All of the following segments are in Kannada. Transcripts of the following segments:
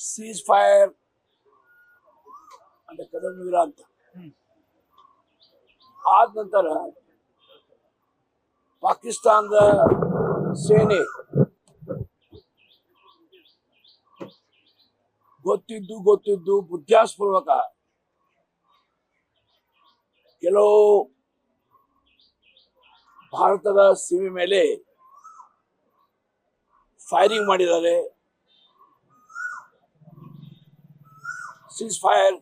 ಸೀಸ್ ಫೈರ್ ಅಂತ ಕದಂ ಅಂತ. ಆದ ನಂತರ ಪಾಕಿಸ್ತಾನದ ಸೇನೆ ಗೊತ್ತಿದ್ದು ಗೊತ್ತಿದ್ದು ಬುದ್ಧಾಸ್ಪೂರ್ವಕ ಕೆಲವು ಭಾರತದ ಸೀಮೆ ಮೇಲೆ ಫೈರಿಂಗ್ ಮಾಡಿದ್ದಾರೆ. ಸೀಸ್ ಫೈರ್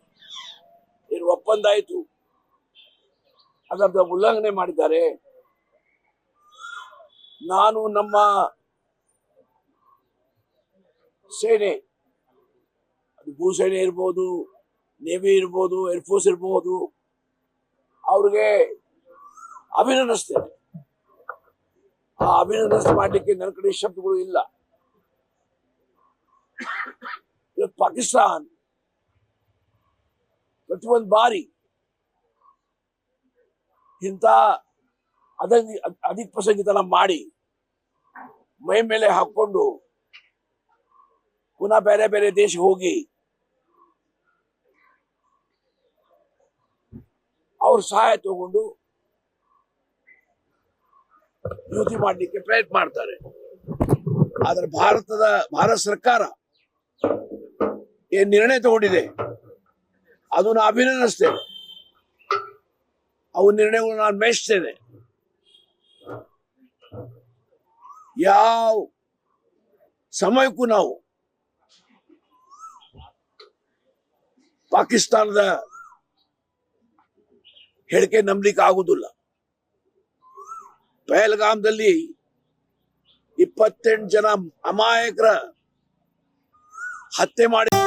ಏನು ಒಪ್ಪಂದ ಆಯಿತು ಅದರ ಉಲ್ಲಂಘನೆ ಮಾಡಿದ್ದಾರೆ. ನಾನು ನಮ್ಮ ಸೇನೆ, ಅದು ಭೂಸೇನೆ ಇರ್ಬೋದು, ನೇವಿ ಇರ್ಬೋದು ಏರ್ಫೋರ್ಸ್ ಇರ್ಬೋದು, ಅವ್ರಿಗೆ ಅಭಿನಂದಿಸ್ತೇನೆ. ಆ ಅಭಿನಂದನೆ ಮಾಡಲಿಕ್ಕೆ ನನ್ನ ಕಡೆ ಶಬ್ದಗಳು ಇಲ್ಲ. ಇವತ್ತು ಪಾಕಿಸ್ತಾನ್ ಪ್ರತಿಯೊಂದು ಬಾರಿ ಇಂಥ ಅದಂಗಿ ಅಧಿಕ ಪ್ರಸಂಗಿತನ ಮಾಡಿ ಮೈ ಮೇಲೆ ಹಾಕೊಂಡು ಪುನಃ ಬೇರೆ ಬೇರೆ ದೇಶ ಹೋಗಿ ಅವ್ರ ಸಹಾಯ ತಗೊಂಡು ಯುತಿ ಮಾಡಲಿಕ್ಕೆ ಪ್ರಯತ್ನ ಮಾಡ್ತಾರೆ. ಆದರೆ ಭಾರತದ, ಭಾರತ ಸರ್ಕಾರ ಏನ್ ನಿರ್ಣಯ ತಗೊಂಡಿದೆ? ಅದು ನಾನು ಅಭಿನಂದಿಸ್ತೇನೆ. ಅವು ನಿರ್ಣಯಗಳು ನಾನು ಮೆಚ್ತೇನೆ ಯಾವ ಸಮಯಕ್ಕೂ ನಾವು ಪಾಕಿಸ್ತಾನದ ಹೇಳಿಕೆ ನಂಬಲಿಕ್ಕೆ ಆಗುದಿಲ್ಲ ಪಹಲ್ಗಾಮ್ದಲ್ಲಿ ಇಪ್ಪತ್ತೆಂಟು ಜನ ಅಮಾಯಕರ ಹತ್ಯೆ ಮಾಡಿ